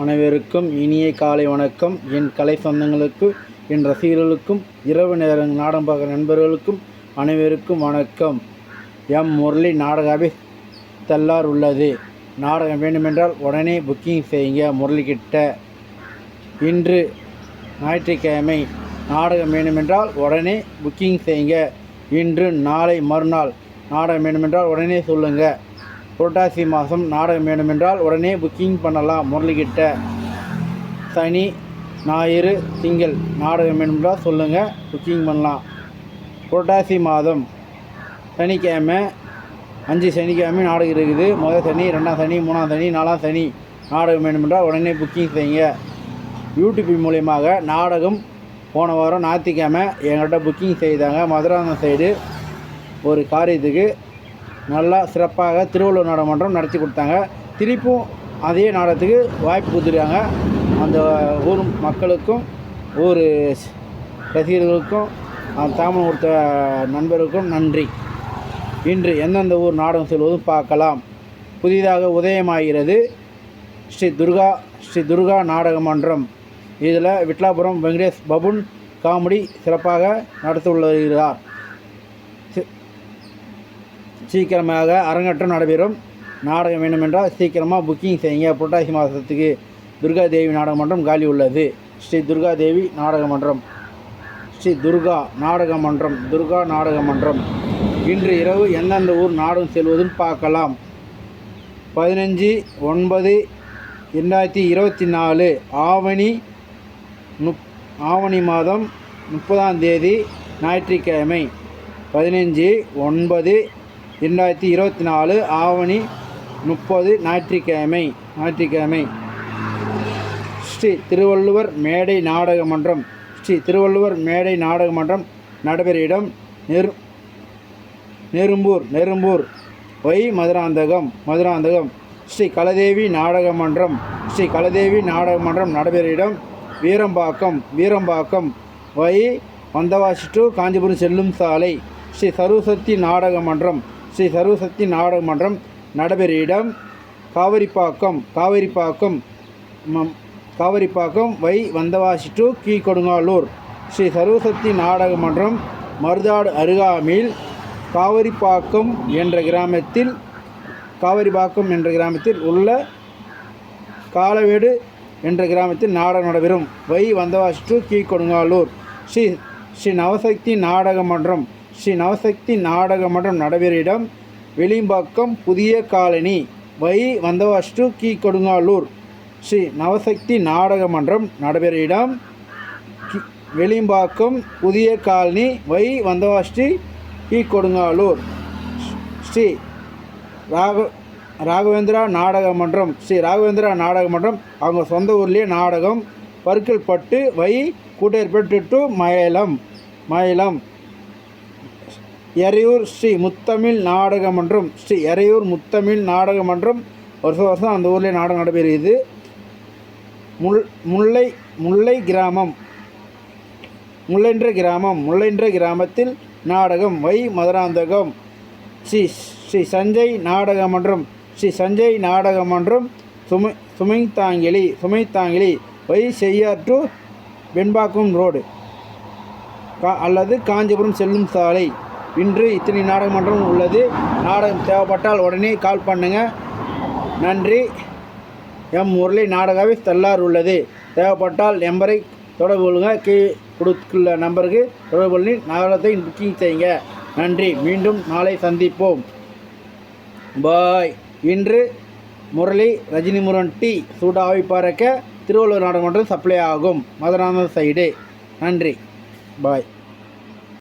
அனைவருக்கும் இனிய காலை வணக்கம். என் கலை சொந்தங்களுக்கு என் ரசிகர்களுக்கும் இரவு நேர நாடகம் பார்க்குற நண்பர்களுக்கும் அனைவருக்கும் வணக்கம். எம் முரளி நாடகாவே தல்லார் உள்ளது. நாடகம் வேண்டுமென்றால் உடனே புக்கிங் செய்யுங்க முரளிக்கிட்ட இன்று ஞாயிற்றுக்கிழமை நாடகம் வேண்டுமென்றால் உடனே புக்கிங் செய்யுங்க. இன்று நாளை மறுநாள் நாடகம் வேண்டுமென்றால் உடனே சொல்லுங்கள் புரட்டாசி மாதம் நாடகம் வேண்டுமென்றால் உடனே புக்கிங் பண்ணலாம். முரளிக்கிட்ட சனி ஞாயிறு திங்கள் நாடகம் வேண்டுமென்றால் சொல்லுங்கள் புக்கிங் பண்ணலாம். புரட்டாசி மாதம் சனிக்கிழமை அஞ்சு சனிக்கிழமை நாடகம் இருக்குது. முதல் சனி ரெண்டாம் சனி மூணாம் சனி நாலாம் சனி நாடகம் வேண்டுமென்றால் உடனே புக்கிங் செய்யுங்க. யூடியூப் மூலியமாக நாடகம் போன வாரம் ஞாயிற்றுக்கிழமை எங்கள்கிட்ட புக்கிங் செய்தாங்க. மதுராந்தகம் சைடு ஒரு காரியத்துக்கு நல்லா சிறப்பாக திருவள்ளுவர் நாடகமன்றம் நடத்தி கொடுத்தாங்க. திருப்பும் அதே நாடகத்துக்கு வாய்ப்பு கொடுத்துருக்காங்க. அந்த ஊர் மக்களுக்கும் ஊர் ரசிகர்களுக்கும் தாமன் கொடுத்த நண்பருக்கும் நன்றி. இன்று எந்தெந்த ஊர் நாடகம் செல்வதும் பார்க்கலாம். புதிதாக உதயமாகிறது. ஸ்ரீ துர்கா ஸ்ரீ துர்கா நாடக மன்றம் இதில் விட்லாபுரம் வெங்கடேஷ் பபுன் காமெடி சிறப்பாக நடத்தி உள்ளார். சீக்கிரமாக அரங்கேற்றம் நடைபெறும் நாடகம் வேண்டுமென்றால் சீக்கிரமாக புக்கிங் செய்யுங்க. புரட்டாசி மாதத்துக்கு துர்கா தேவி நாடக மன்றம் காலி உள்ளது. ஸ்ரீ துர்கா தேவி நாடக மன்றம். ஸ்ரீ துர்கா நாடக மன்றம். துர்கா நாடக மன்றம். இன்று இரவு எந்தெந்த ஊர் நாடகம் செல்வதும் பார்க்கலாம். பதினஞ்சு ஒன்பது ரெண்டாயிரத்தி இருபத்தி நாலு ஆவணி முப் ஆவணி மாதம் முப்பதாம் தேதி ஞாயிற்றுக்கிழமை. பதினஞ்சு ஒன்பது ரெண்டாயிரத்தி இருபத்தி நாலு ஆவணி முப்பது ஞாயிற்றுக்கிழமை ஞாயிற்றுக்கிழமை. ஸ்ரீ திருவள்ளுவர் மேடை நாடக மன்றம் ஸ்ரீ திருவள்ளுவர் மேடை நாடக மன்றம் நடைபெற இடம் நெரு நெரும்பூர் நெரும்பூர் வை மதுராந்தகம் மதுராந்தகம். ஸ்ரீ கலதேவி நாடக மன்றம் ஸ்ரீ கலதேவி நாடக மன்றம் நடைபெற இடம் வீரம்பாக்கம் வீரம்பாக்கம். வை வந்தவாசி டு காஞ்சிபுரம் செல்லும் சாலை. ஸ்ரீ சர்வசக்தி நாடக மன்றம் ஸ்ரீ சர்வசக்தி நாடக மன்றம் நடைபெற இடம் காவிரிப்பாக்கம் காவிரிப்பாக்கம் காவிரிப்பாக்கம் வை வந்தவாசி டு கீ கொடுங்காலூர் ஸ்ரீ சர்வசக்தி நாடக மன்றம் மருதாடு அருகாமையில் காவிரிப்பாக்கம் என்ற கிராமத்தில் காவிரிப்பாக்கம் என்ற கிராமத்தில் உள்ள காலவேடு என்ற கிராமத்தில் நாடகம் நடைபெறும். வை வந்தவாசி டு கீ கொடுங்காலூர் ஸ்ரீ ஸ்ரீ நவசக்தி நாடக மன்றம் ஸ்ரீ நவசக்தி நாடக மன்றம் நடைபெற இடம் வெளிம்பாக்கம் புதிய காலனி வை வந்தவாசி கி. கொடுங்காலூர். ஸ்ரீ நவசக்தி நாடக மன்றம் நடைபெற இடம் வெளிம்பாக்கம் புதிய காலனி வை வந்தவாசி கி. கொடுங்காலூர். ஸ்ரீ ராக ராகவேந்திரா நாடக மன்றம் ஸ்ரீ ராகவேந்திரா நாடக மன்றம் அவங்க சொந்த ஊர்லேயே நாடகம் பருக்கல் பட்டு வை கூட்டேற்பட்டு டு மயிலம் மயிலம். எறையூர் ஸ்ரீ முத்தமிழ் நாடக மன்றம் ஸ்ரீ எறையூர் முத்தமிழ் நாடக மன்றம் வருஷம் வருஷம் அந்த ஊர்லேயே நாடகம் நடைபெறுகிறது. முல் முல்லை முல்லை கிராமம். முல்லைன்ற கிராமம் முல்லைன்ற கிராமத்தில் நாடகம் வை மதுராந்தகம். ஸ்ரீ ஸ்ரீ சஞ்சய் நாடக மன்றம் ஸ்ரீ சஞ்சய் நாடக மன்றம் சுமை சுமைத்தாங்கிலி சுமைத்தாங்கிலி வை செய்யார் டு வெண்பாக்கம் ரோடு. கா அல்லது காஞ்சிபுரம் செல்லும் சாலை. இன்று இத்தனை நாடக மன்றம் உள்ளது. நாடகம் தேவைப்பட்டால் உடனே கால் பண்ணுங்கள் நன்றி. எம் முரளி நாடகாவே தள்ளார் உள்ளது. தேவைப்பட்டால் நம்பரை தொடர்பு கொள்ளுங்கள் கீழே கொடுத்துள்ள நம்பருக்கு தொடர்பு கொள்ளி நாடகத்தை புக்கிங் செய்யுங்க. நன்றி. மீண்டும் நாளை சந்திப்போம். பாய் இன்று முரளி ரஜினி முருகன் டீ சூடாவி பறக்க திருவள்ளுவர் நாடகம் சப்ளை ஆகும். மதுராந்தகம் சைடு நன்றி. பாய்